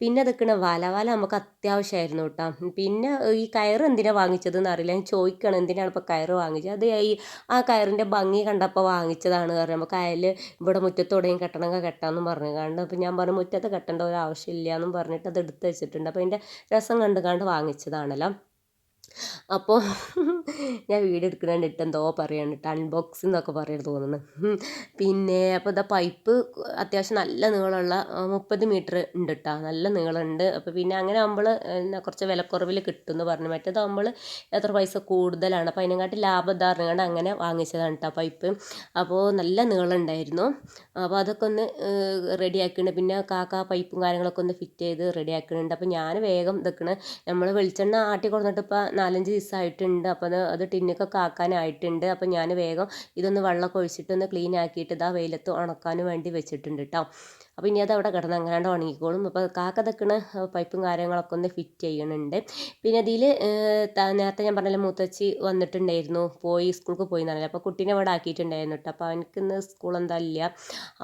പിന്നെ അതൊക്കെ വല. വല നമുക്ക് അത്യാവശ്യമായിരുന്നു കേട്ടോ പിന്നെ ഈ കയറ് എന്തിനാണ് വാങ്ങിച്ചതെന്ന് അറിയില്ല. ഞാൻ ചോദിക്കണം എന്തിനാണ് ഇപ്പോൾ കയറ് വാങ്ങിച്ചത്? അത് ഈ ആ കയറിന്റെ ഭംഗി കണ്ടപ്പോൾ വാങ്ങിച്ചതാണ് കാരണം നമുക്ക് അയൽ ഇവിടെ മുറ്റത്തോടെയും കെട്ടണമെങ്കിൽ കെട്ടാമെന്നും പറഞ്ഞു കണ്ട് അപ്പോൾ ഞാൻ പറഞ്ഞു മുറ്റത്ത് കെട്ടേണ്ട ഒരു ആവശ്യമില്ല എന്നും പറഞ്ഞിട്ട് അത് എടുത്ത് വെച്ചിട്ടുണ്ട്. അപ്പോൾ അതിന്റെ രസം കണ്ട് കണ്ട് വാങ്ങിച്ചതാണല്ലോ. അപ്പോൾ ഞാൻ വീഡിയോ എടുക്കുന്നതിന്റെ കണ്ടിട്ട് എന്തോ പറയാണ്. കേട്ടോ അൺബോക്സ് എന്നൊക്കെ പറയുന്നത് തോന്നുന്നു പിന്നെ അപ്പോൾ ഇതാ പൈപ്പ് അത്യാവശ്യം നല്ല നീളമുള്ള മുപ്പത് മീറ്റർ ഉണ്ട് കേട്ടോ നല്ല നീളമുണ്ട് അപ്പോൾ പിന്നെ അങ്ങനെ ആകുമ്പോൾ കുറച്ച് വിലക്കുറവിൽ കിട്ടും എന്ന് പറഞ്ഞു. മറ്റേത് നമ്മൾ എത്ര പൈസ കൂടുതലാണ്. അപ്പോൾ അതിനെക്കാട്ടി ലാഭധാരണ അങ്ങനെ വാങ്ങിച്ചതാണ് കേട്ടോ പൈപ്പ് അപ്പോൾ നല്ല നീളം ഉണ്ടായിരുന്നു അപ്പോൾ അതൊക്കെ ഒന്ന് റെഡി ആക്കിയിട്ടുണ്ട് പിന്നെ കാക്ക പൈപ്പും കാര്യങ്ങളൊക്കെ ഒന്ന് ഫിറ്റ് ചെയ്ത് റെഡി ആക്കിയിട്ടുണ്ട് അപ്പോൾ ഞാൻ വേഗം ഇതൊക്കെ നമ്മൾ വെളിച്ചെണ്ണ ആട്ടി കൊടുത്തിട്ട് ഇപ്പോൾ നാലഞ്ച് ദിവസമായിട്ടുണ്ട് അപ്പോൾ അത് അത് ടിന്നൊക്കെ കാക്കാനായിട്ടുണ്ട്. അപ്പോൾ ഞാൻ വേഗം ഇതൊന്ന് വെള്ളമൊക്കെ ഒഴിച്ചിട്ടൊന്ന് ക്ലീൻ ആക്കിയിട്ട് ഇതാ വെയിലത്ത് ഉണക്കാനും വേണ്ടി വെച്ചിട്ടുണ്ട് കേട്ടോ അപ്പോൾ ഇനി അത് അവിടെ കിടന്ന് അങ്ങാണ്ട് ഉണങ്ങിക്കോളും. അപ്പോൾ കാക്ക തക്കണ പൈപ്പും കാര്യങ്ങളൊക്കെ ഒന്ന് ഫിറ്റ് ചെയ്യണുണ്ട്. പിന്നെ അതിൽ നേരത്തെ ഞാൻ പറഞ്ഞല്ലോ മൂത്തച്ചി വന്നിട്ടുണ്ടായിരുന്നു പോയി സ്കൂൾക്ക് പോയി എന്നറിയില്ല. അപ്പോൾ കുട്ടീനെ ഇവിടെ ആക്കിയിട്ടുണ്ടായിരുന്നു കേട്ടോ. അപ്പോൾ അവനക്ക് ഇന്ന് സ്കൂൾ എന്താ ഇല്ല.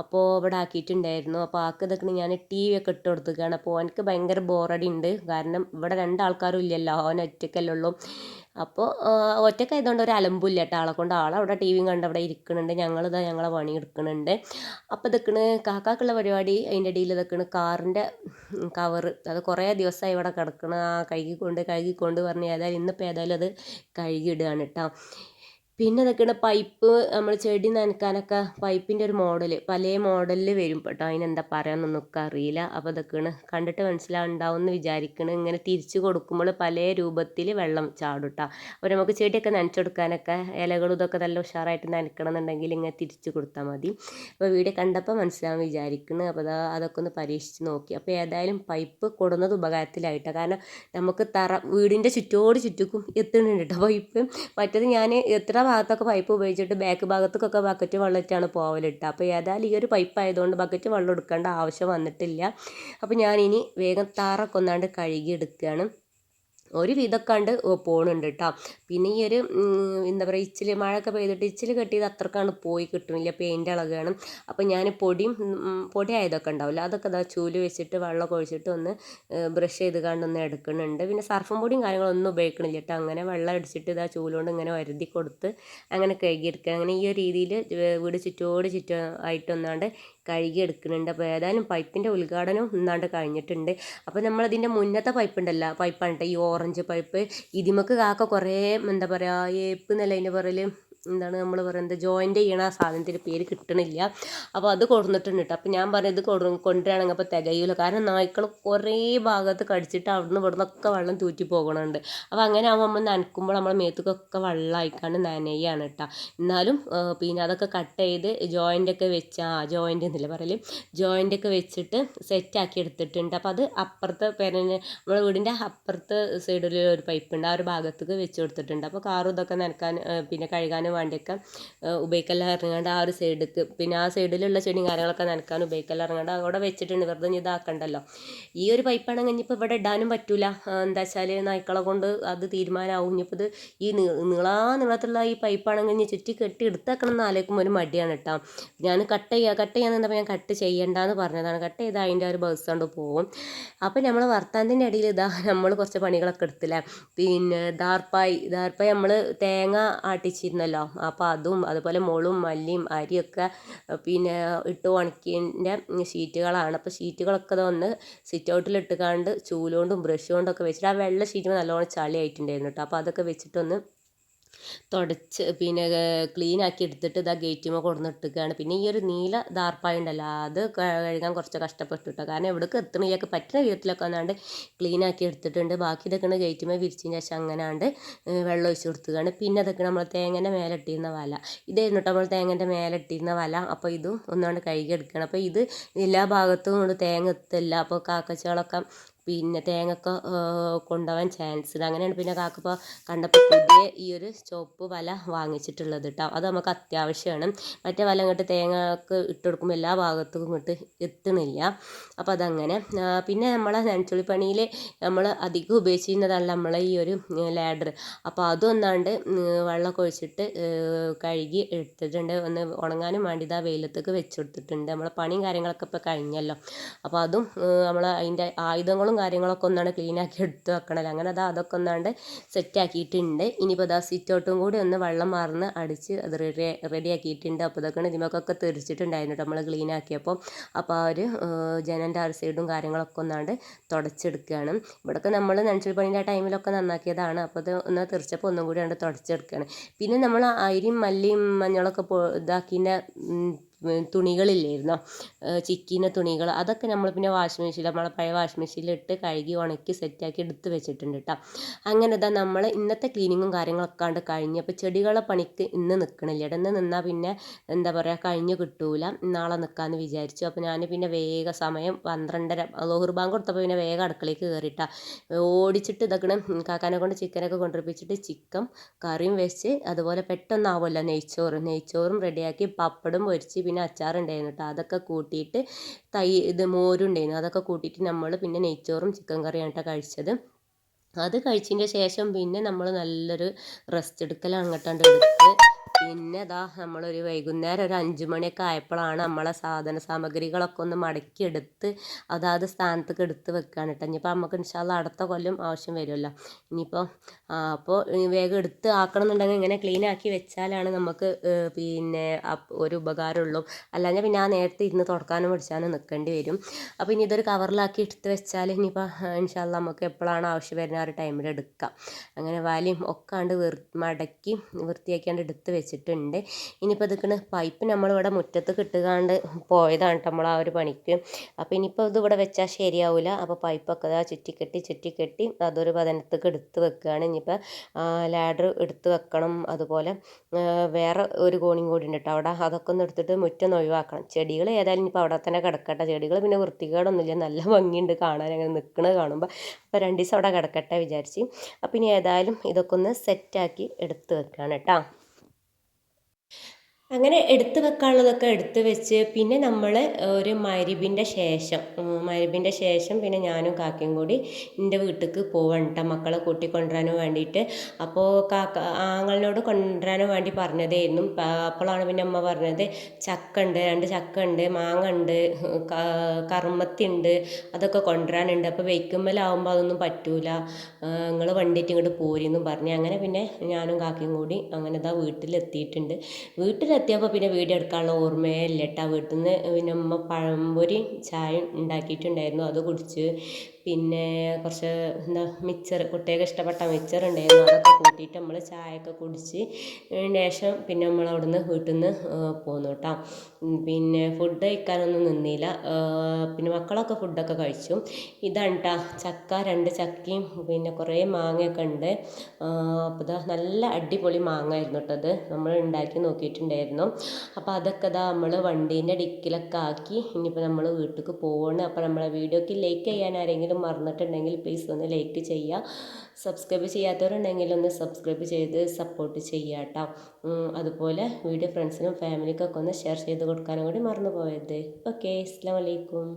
അപ്പോൾ ഇവിടെ ആക്കിയിട്ടുണ്ടായിരുന്നു. അപ്പോൾ ആക്ക് ഇതൊക്കെ ഞാൻ ടി വി ഒക്കെ ഇട്ട് കൊടുത്തുകയാണ് അപ്പോൾ അവനക്ക് ഭയങ്കര ബോറടി ഉണ്ട് കാരണം ഇവിടെ രണ്ടാൾക്കാരും ഇല്ലല്ലോ. അവൻ ഒറ്റയ്ക്കല്ലേ ഉള്ളൂ. അപ്പോൾ ഒറ്റക്കായതുകൊണ്ട് ഒരു അലമ്പില്ല കേട്ടോ ആളെ കൊണ്ട് ആളവിടെ ടി വിയും കണ്ട് അവിടെ ഇരിക്കുന്നുണ്ട്. ഞങ്ങളിതാ ഞങ്ങളെ പണി എടുക്കുന്നുണ്ട് അപ്പോൾ ഇതൊക്കെയാണ് കാക്കാക്കുള്ള പരിപാടി. അതിന്റെ ഇടയിൽ ഇതൊക്കെയാണ് കാറിന്റെ കവറ് അത് കുറേ ദിവസമായി ഇവിടെ കിടക്കണം. ആ കഴുകിക്കൊണ്ട് കഴുകിക്കൊണ്ട് പറഞ്ഞ് ഏതായാലും ഇന്നിപ്പോൾ ഏതായാലും അത് കഴുകിയിടുകയാണ് കേട്ടോ പിന്നെ ഇതൊക്കെയാണ് പൈപ്പ് നമ്മൾ ചെടി നനയ്ക്കാനൊക്കെ പൈപ്പിന്റെ ഒരു മോഡൽ പല മോഡലിൽ വരും കേട്ടോ. അതിനെന്താ പറയാമെന്നൊന്നും അറിയില്ല. അപ്പോൾ ഇതൊക്കെയാണ് കണ്ടിട്ട് മനസ്സിലാവുണ്ടാവും എന്ന് വിചാരിക്കണം. ഇങ്ങനെ തിരിച്ച് കൊടുക്കുമ്പോൾ പല രൂപത്തിൽ വെള്ളം ചാടും കേട്ടോ അപ്പോൾ നമുക്ക് ചെടിയൊക്കെ നനച്ചെടുക്കാനൊക്കെ ഇലകളും ഇതൊക്കെ നല്ല ഉഷാറായിട്ട് നനയ്ക്കണം എന്നുണ്ടെങ്കിൽ ഇങ്ങനെ തിരിച്ച് കൊടുത്താൽ മതി. അപ്പോൾ വീഡിയോ കണ്ടപ്പോൾ മനസ്സിലാവും വിചാരിക്കുന്നു അപ്പോൾ അതാ അതൊക്കെ ഒന്ന് പരീക്ഷിച്ച് നോക്കി. അപ്പോൾ ഏതായാലും പൈപ്പ് കൊടുന്നത് ഉപകാരത്തിലായിട്ടാണ് കാരണം നമുക്ക് തറ വീടിന്റെ ചുറ്റോട് ചുറ്റുക്കും എത്തുന്നുണ്ട് കേട്ടോ പൈപ്പ്. മറ്റത് ഞാൻ എത്ര ഭാഗത്തൊക്കെ പൈപ്പ് ഉപയോഗിച്ചിട്ട് ബാക്ക് ഭാഗത്തേക്കൊക്കെ ബക്കറ്റ് വെള്ളമിട്ടാണ് പോവലിട്ട് അപ്പോൾ ഏതായാലും ഈ ഒരു പൈപ്പ് ആയതുകൊണ്ട് ബക്കറ്റ് വെള്ളം എടുക്കേണ്ട ആവശ്യം വന്നിട്ടില്ല. അപ്പോൾ ഞാനിനി വേഗം താറൊക്കെ ഒന്നാണ്ട് കഴുകി എടുക്കുകയാണ് ഒരു വിധക്കാണ്ട് പോണുണ്ട് കേട്ടോ പിന്നെ ഈ ഒരു എന്താ പറയുക ഇച്ചിൽ മഴയൊക്കെ പെയ്തിട്ട് ഇച്ചിൽ കെട്ടിയത് അത്രക്കാണ് പോയി കിട്ടുന്നില്ല പെയിന്റ് ഇളകുകയാണ് അപ്പോൾ ഞാൻ പൊടിയും പൊടി ആയതൊക്കെ ഉണ്ടാവില്ല. അതൊക്കെ ഇതാ ചൂൽ വെച്ചിട്ട് വെള്ളം ഒഴിച്ചിട്ട് ഒന്ന് ബ്രഷ് ചെയ്ത് കണ്ടൊന്ന് എടുക്കുന്നുണ്ട്. പിന്നെ സർഫും പൊടിയും കാര്യങ്ങളൊന്നും ഉപയോഗിക്കണില്ല കേട്ടോ അങ്ങനെ വെള്ളം അടിച്ചിട്ട് ഇതാ ചൂലുകൊണ്ട് ഇങ്ങനെ വരുതി കൊടുത്ത് അങ്ങനെ കഴുകിയെടുക്കുക. അങ്ങനെ ഈ ഒരു രീതിയിൽ വീട് ചുറ്റോട് ചുറ്റും ആയിട്ടൊന്നാണ്ട് കഴുകി എടുക്കുന്നുണ്ട് അപ്പോൾ ഏതായാലും പൈപ്പിന്റെ ഉദ്ഘാടനം ഇന്നാണ്ട് കഴിഞ്ഞിട്ടുണ്ട്. അപ്പോൾ നമ്മളതിന്റെ മുന്നത്തെ പൈപ്പ് ഉണ്ടല്ലോ പൈപ്പാണ് ഈ ഓറഞ്ച് പൈപ്പ്. ഇതിമക്ക് കാക്ക കുറേ എന്താ പറയുക ഏപ്പ് എന്നല്ല അതിന്റെ പറയൽ എന്താണ് നമ്മൾ പറയുന്നത്? ജോയിന്റ് ചെയ്യണ ആ സാധനത്തിന്റെ പേര് കിട്ടണില്ല. അപ്പോൾ അത് കൊടുത്തിട്ടുണ്ട് കേട്ടോ അപ്പോൾ ഞാൻ പറഞ്ഞത് കൊടു കൊണ്ടുവരാണെങ്കിൽ അപ്പോൾ തികയില്ല കാരണം നായ്ക്കൾ കുറേ ഭാഗത്ത് കടിച്ചിട്ട് അവിടുന്ന് ഇവിടുന്ന് ഒക്കെ വെള്ളം തൂറ്റി പോകണുണ്ട് അപ്പോൾ അങ്ങനെ ആകുമ്പോൾ നമ്മൾ നനക്കുമ്പോൾ നമ്മളെ മേത്തുക്കൊക്കെ വെള്ളമായിക്കാണ്ട് നനയാണ് കേട്ടോ എന്നാലും പിന്നെ അതൊക്കെ കട്ട് ചെയ്ത് ജോയിന്റൊക്കെ വെച്ച് ആ ജോയിന്റ് എന്നില്ല പറയൽ ജോയിന്റൊക്കെ വെച്ചിട്ട് സെറ്റാക്കി എടുത്തിട്ടുണ്ട്. അപ്പോൾ അത് അപ്പുറത്തെ പേരന് നമ്മുടെ വീടിന്റെ അപ്പുറത്തെ സൈഡിൽ ഒരു പൈപ്പ് ഉണ്ട്. ആ ഒരു ഭാഗത്തേക്ക് വെച്ച് കൊടുത്തിട്ടുണ്ട്. അപ്പോൾ കാറും ഇതൊക്കെ നനക്കാൻ പിന്നെ കഴുകാനും വേണ്ടിയൊക്കെ ഉപയോഗിക്കലെല്ലാം ഇറങ്ങാണ്ട് ആ ഒരു സൈഡിലേക്ക് പിന്നെ ആ സൈഡിലുള്ള ചെടിയും കാര്യങ്ങളൊക്കെ നനക്കാൻ ഉപയോഗിക്കലെല്ലാം ഇറങ്ങാണ്ട് അവിടെ വെച്ചിട്ടുണ്ട്. വെറുതെ ഇതാക്കണ്ടല്ലോ. ഈ ഒരു പൈപ്പാണെങ്കിൽ ഇനിയിപ്പോൾ ഇവിടെ ഇടാനും പറ്റൂല. എന്താ വെച്ചാൽ നായ്ക്കളെ കൊണ്ട് അത് തീരുമാനമാവും ഇനിയിപ്പോൾ ഇത് ഈ നീളാ നീളത്തിലുള്ള ഈ പൈപ്പാണെങ്കിൽ ഇനി ചുറ്റി കെട്ടി എടുത്തേക്കണം എന്ന് ആലോചിക്കുമ്പോൾ ഒരു മടിയാണ് കേട്ടോ. ഞാൻ കട്ട് ചെയ്യുക കട്ട് ചെയ്യാൻ നിന്നപ്പോൾ ഞാൻ കട്ട് ചെയ്യണ്ടെന്ന് പറഞ്ഞതാണ്. കട്ട് ചെയ്താൽ അതിന്റെ ഒരു ബസ് കൊണ്ട് പോകും അപ്പോൾ നമ്മൾ വർത്താനത്തിന്റെ ഇടയിൽ ഇതാ നമ്മൾ കുറച്ച് പണികളൊക്കെ എടുത്തില്ല? പിന്നെ ദാർപ്പായി ദാർപ്പായി നമ്മൾ തേങ്ങ ആട്ടിച്ചിരുന്നല്ലോ. അപ്പോൾ അതും അതുപോലെ മുളും മല്ലിയും അരിയൊക്കെ പിന്നെ ഇട്ട് ഉണക്കിയതിന്റെ ഷീറ്റുകളാണ്. അപ്പോൾ ഷീറ്റുകളൊക്കെ ഒന്ന് സിറ്റ് ഔട്ടിൽ കണ്ട് ചൂലുകൊണ്ടും ബ്രഷ് കൊണ്ടൊക്കെ വെച്ചിട്ട് ആ വെള്ള ഷീറ്റ് നല്ലോണം ചളി ആയിട്ടുണ്ടായിരുന്നു കേട്ടോ അപ്പോൾ അതൊക്കെ വെച്ചിട്ടൊന്ന് തുടച്ച് പിന്നെ ക്ലീൻ ആക്കി എടുത്തിട്ട് ഇതാ ഗേറ്റുമ്മ കൊടുന്നിട്ടിരിക്കുകയാണ് പിന്നെ ഈ ഒരു നീല ദാർപ്പായ ഉണ്ടല്ലോ അത് കഴുകാൻ കുറച്ച് കഷ്ടപ്പെട്ടു കാരണം എവിടെ എവിടേക്ക് ഇയാൾക്ക് പറ്റുന്ന വിധത്തിലൊക്കെ വന്നാണ്ട് ക്ലീൻ ആക്കി എടുത്തിട്ടുണ്ട്. ബാക്കി ഇതൊക്കെയാണ് ഗേറ്റുമ്മ വിരിച്ചതിന് ശേഷം അങ്ങനാണ്ട് വെള്ളം ഒഴിച്ച് കൊടുത്തുകയാണ് പിന്നെ അതൊക്കെ നമ്മൾ തേങ്ങന്റെ മേലെ ഇട്ടിരുന്ന വല. ഇതായിരുന്നു കേട്ടോ നമ്മൾ തേങ്ങന്റെ മേലെ ഇട്ടിരുന്ന വല. അപ്പോൾ ഇതും ഒന്നാണ്ട് കഴുകി എടുക്കണം അപ്പോൾ ഇത് എല്ലാ ഭാഗത്തും കൊണ്ട് തേങ്ങ എത്തില്ല അപ്പോൾ കാക്കച്ചകളൊക്കെ പിന്നെ തേങ്ങയൊക്കെ കൊണ്ടുപോകാൻ ചാൻസ് ഉണ്ട് അങ്ങനെയാണ് പിന്നെ കാക്കപ്പോൾ കണ്ടപ്പോൾ പുതിയ ഈ ഒരു ചുവപ്പ് വല വാങ്ങിച്ചിട്ടുള്ളത് കേട്ടോ അത് നമുക്ക് അത്യാവശ്യമാണ്. മറ്റേ വല ഇങ്ങോട്ട് തേങ്ങക്ക് ഇട്ട് കൊടുക്കുമ്പോൾ എല്ലാ ഭാഗത്തും ഇങ്ങോട്ട് എത്തണില്ല. അപ്പോൾ അതങ്ങനെ പിന്നെ നമ്മളെ നനച്ചുള്ളി പണിയിൽ നമ്മൾ അധികം ഉപയോഗിച്ചിരുന്നതല്ല നമ്മളെ ഈ ഒരു ലാഡർ അപ്പോൾ അതൊന്നാണ്ട് വെള്ളമൊക്കെ ഒഴിച്ചിട്ട് കഴുകി എടുത്തിട്ടുണ്ട്. ഒന്ന് ഉണങ്ങാനും വേണ്ടി ഇതാ വെയിലത്തേക്ക് വെച്ച് കൊടുത്തിട്ടുണ്ട്. നമ്മളെ പണിയും കാര്യങ്ങളൊക്കെ ഇപ്പോൾ കഴിഞ്ഞല്ലോ. അപ്പോൾ അതും നമ്മൾ അതിന്റെ ആയുധങ്ങളും കാര്യങ്ങളൊക്കെ ഒന്നാണ് ക്ലീൻ ആക്കി എടുത്ത് വെക്കണല്ലോ അങ്ങനെ അത് അതൊക്കെ ഒന്നാണ്ട് സെറ്റ് ആക്കിയിട്ടുണ്ട് ഇനിയിപ്പോൾ അതാ സിറ്റ് ഔട്ടും കൂടി ഒന്ന് വെള്ളം മാറുന്ന അടിച്ച് അത് റെഡി റെഡി ആക്കിയിട്ടുണ്ട്. അപ്പോൾ ഇതൊക്കെ ഇതിമൊക്കെ തെറിച്ചിട്ടുണ്ടായിരുന്നു നമ്മൾ ക്ലീൻ ആക്കിയപ്പോൾ അപ്പോൾ ആ ഒരു ജനന്റെ ആ സൈഡും കാര്യങ്ങളൊക്കെ ഒന്നാണ്ട് തുടച്ചെടുക്കുകയാണ് ഇവിടെയൊക്കെ നമ്മൾ നനച്ചിൽ പണിന്റെ ടൈമിലൊക്കെ നന്നാക്കിയതാണ്. അപ്പോൾ അത് ഒന്ന് തെറിച്ചപ്പോൾ ഒന്നും കൂടി കണ്ട് തുടച്ചെടുക്കുകയാണ് പിന്നെ നമ്മൾ അരിയും മല്ലിയും മഞ്ഞളൊക്കെ ഇതാക്കിന്റെ തുണികളില്ലായിരുന്നോ. ചിക്കിന തുണികൾ അതൊക്കെ നമ്മൾ പിന്നെ വാഷിംഗ് മെഷീനിൽ നമ്മളെ പഴയ വാഷിംഗ് മെഷീനിലിട്ട് കഴുകി ഉണക്കി സെറ്റാക്കി എടുത്ത് വെച്ചിട്ടുണ്ട് കേട്ടോ അങ്ങനെ ഇതാ നമ്മൾ ഇന്നത്തെ ക്ലീനിങ്ങും കാര്യങ്ങളൊക്കെ കണ്ട് കഴിഞ്ഞ് അപ്പോൾ ചെടികളെ പണിക്ക് ഇന്ന് നിൽക്കണില്ല ഇടന്ന് നിന്നാൽ പിന്നെ എന്താ പറയുക കഴിഞ്ഞ് കിട്ടൂല. നാളെ നിൽക്കാമെന്ന് വിചാരിച്ചു. അപ്പോൾ ഞാൻ പിന്നെ വേഗം സമയം പന്ത്രണ്ടര ലോഹർ ബാങ്ക് കൊടുത്തപ്പോൾ പിന്നെ വേഗം അടുക്കളയ്ക്ക് കയറിയിട്ടാ ഓടിച്ചിട്ട് ഇതൊക്കെ കാക്കാനെ കൊണ്ട് ചിക്കനൊക്കെ കൊണ്ടുവപ്പിച്ചിട്ട് ചിക്കൻ കറിയും വെച്ച് അതുപോലെ പെട്ടെന്നാവുമല്ലോ നെയ്ച്ചോറ്. നെയ്ച്ചോറും റെഡിയാക്കി പപ്പടും പൊരിച്ച് പിന്നെ അച്ചാറുണ്ടായിരുന്നു കേട്ടോ അതൊക്കെ കൂട്ടിയിട്ട് തൈ ഇത് മോരുണ്ടായിരുന്നു. അതൊക്കെ കൂട്ടിയിട്ട് നമ്മൾ പിന്നെ നെയ്ച്ചോറും ചിക്കൻ കറിയാണ് കേട്ടോ കഴിച്ചത്. അത് കഴിച്ചതിന്റെ ശേഷം പിന്നെ നമ്മൾ നല്ലൊരു റെസ്റ്റ് എടുക്കലാണ് അങ്ങോട്ടാണ്ട് എടുത്ത് പിന്നെ ദാ നമ്മളൊരു വൈകുന്നേരം ഒരു അഞ്ച് മണിയൊക്കെ ആയപ്പോഴാണ് നമ്മളെ സാധന സാമഗ്രികളൊക്കെ ഒന്ന് മടക്കിയെടുത്ത് അതാത് സ്ഥാനത്തേക്ക് എടുത്ത് വെക്കുകയാണ് കേട്ടോ ഇനിയിപ്പോൾ നമുക്ക് ഇൻഷാല്ല അടുത്ത കൊല്ലം ആവശ്യം വരുമല്ലോ ഇനിയിപ്പോൾ അപ്പോൾ വേഗം എടുത്ത് ആക്കണം എന്നുണ്ടെങ്കിൽ ഇങ്ങനെ ക്ലീൻ ആക്കി വെച്ചാലാണ് നമുക്ക് പിന്നെ ഒരു ഉപകാരമുള്ളൂ. അല്ലാഞ്ഞാൽ പിന്നെ ആ നേരത്തെ ഇരുന്ന് തുടക്കാനും പിടിച്ചാനും നിൽക്കേണ്ടി വരും. അപ്പോൾ ഇനി ഇതൊരു കവറിലാക്കി എടുത്ത് വെച്ചാൽ ഇനിയിപ്പോൾ ഇൻഷാല്ല നമുക്ക് എപ്പോഴാണ് ആവശ്യം വരുന്ന ആ ഒരു ടൈമിൽ എടുക്കാം. അങ്ങനെ വാലിയും ഒക്കെ വെർ മടക്കി വൃത്തിയാക്കിയാണ്ട് എടുത്ത് വെച്ച് വെച്ചിട്ടുണ്ട്. ഇനിയിപ്പോൾ ഇതൊക്കെ പൈപ്പ് നമ്മളിവിടെ മുറ്റത്ത് കിട്ടുകാണ്ട് പോയതാണ് നമ്മൾ ആ ഒരു പണിക്ക്. അപ്പോൾ ഇനിയിപ്പോൾ ഇത് ഇവിടെ വെച്ചാൽ ശരിയാവില്ല അപ്പോൾ പൈപ്പൊക്കെ ഇതാ ചുറ്റിക്കെട്ടി ചുറ്റിക്കെട്ടി അതൊരു പതനത്തേക്ക് എടുത്ത് വെക്കുകയാണ് ഇനിയിപ്പോൾ ലാഡർ എടുത്ത് വെക്കണം. അതുപോലെ വേറെ ഒരു കോണിയും കൂടി ഉണ്ട് കേട്ടോ അവിടെ. അതൊക്കെ ഒന്ന് എടുത്തിട്ട് മുറ്റം ഒഴിവാക്കണം. ചെടികൾ ഏതായാലും ഇനിയിപ്പോൾ അവിടെ തന്നെ കിടക്കട്ടെ. ചെടികൾ പിന്നെ വൃത്തികേടൊന്നുമില്ല. നല്ല ഭംഗിയുണ്ട് കാണാൻ. അങ്ങനെ നിൽക്കണത് കാണുമ്പോൾ അപ്പോൾ രണ്ട് ദിവസം അവിടെ കിടക്കട്ടെ വിചാരിച്ച്. അപ്പം ഇനി ഏതായാലും ഇതൊക്കെ ഒന്ന് സെറ്റാക്കി എടുത്ത് വെക്കുകയാണ് കേട്ടോ അങ്ങനെ എടുത്ത് വെക്കാനുള്ളതൊക്കെ എടുത്ത് വെച്ച് പിന്നെ നമ്മൾ ഒരു മരുവിന്റെ ശേഷം മരുവിന്റെ ശേഷം പിന്നെ ഞാനും കാക്കയും കൂടി എന്റെ വീട്ടിലേക്ക് പോവണ്ട മക്കളെ കൂട്ടിക്കൊണ്ടുവരാനും വേണ്ടിയിട്ട് അപ്പോൾ കാക്ക ആങ്ങളിനോട് കൊണ്ടുവരാനും വേണ്ടി പറഞ്ഞതായിരുന്നു. അപ്പോഴാണ് പിന്നെ അമ്മ പറഞ്ഞത് ചക്ക ഉണ്ട് രണ്ട് ചക്ക ഉണ്ട് മാങ്ങ ഉണ്ട് കറുമത്തി ഉണ്ട് അതൊക്കെ കൊണ്ടുവരാനുണ്ട്. അപ്പോൾ വെയ്ക്കുമ്പലാവുമ്പോൾ അതൊന്നും പറ്റൂല. നിങ്ങൾ വണ്ടിയിട്ട് ഇങ്ങോട്ട് പോരെന്നും പറഞ്ഞു. അങ്ങനെ പിന്നെ ഞാനും കാക്കയും കൂടി അങ്ങനെ ഇതാ വീട്ടിലെത്തിയിട്ടുണ്ട്. വീട്ടിൽ എത്തിയപ്പോൾ പിന്നെ വീഡിയോ എടുക്കാനുള്ള ഓർമ്മയേ കേട്ടോ വീട്ടിൽ നിന്ന് പിന്നെ ഉമ്മ പഴംപൊരി ചായ ഉണ്ടാക്കിയിട്ടുണ്ടായിരുന്നു. അത് കുടിച്ച് പിന്നെ കുറച്ച് എന്താ മിച്ചർ കുട്ടികൾക്ക് ഇഷ്ടപ്പെട്ട മിച്ചർ ഉണ്ടായിരുന്നു. അതൊക്കെ കൂട്ടിയിട്ട് നമ്മൾ ചായയൊക്കെ കുടിച്ച് ശേഷം പിന്നെ നമ്മൾ അവിടുന്ന് വീട്ടിൽ നിന്ന് പോന്നു കേട്ടോ പിന്നെ ഫുഡ് കഴിക്കാനൊന്നും നിന്നില്ല. പിന്നെ മക്കളൊക്കെ ഫുഡൊക്കെ കഴിച്ചു. ഇതാണ് കേട്ടോ ചക്ക രണ്ട് ചക്കയും പിന്നെ കുറേ മാങ്ങയൊക്കെ ഉണ്ട്. അപ്പോൾ ഇതാ നല്ല അടിപൊളി മാങ്ങ ആയിരുന്നു കേട്ടോ അത് നമ്മൾ ഉണ്ടാക്കി നോക്കിയിട്ടുണ്ടായിരുന്നു. അപ്പോൾ അതൊക്കെ ഇതാ നമ്മൾ വണ്ടീന്റെ ഡിക്കിലൊക്കെ ആക്കി ഇനിയിപ്പോൾ നമ്മൾ വീട്ടിലേക്ക് പോവാണ്. അപ്പോൾ നമ്മളെ വീഡിയോക്ക് ലൈക്ക് ചെയ്യാൻ ആരെങ്കിലും മറന്നിട്ടുണ്ടെങ്കിൽ പ്ലീസ് ഒന്ന് ലൈക്ക് ചെയ്യുക. സബ്സ്ക്രൈബ് ചെയ്യാത്തവരുണ്ടെങ്കിൽ ഒന്ന് സബ്സ്ക്രൈബ് ചെയ്ത് സപ്പോർട്ട് ചെയ്യുക കേട്ടോ അതുപോലെ വീഡിയോ ഫ്രണ്ട്സിനും ഫാമിലിക്കൊക്കെ ഒന്ന് ഷെയർ ചെയ്ത് കൊടുക്കാനും കൂടി മറന്നു പോയത് ഓക്കെ അസ്സാം വലൈക്കും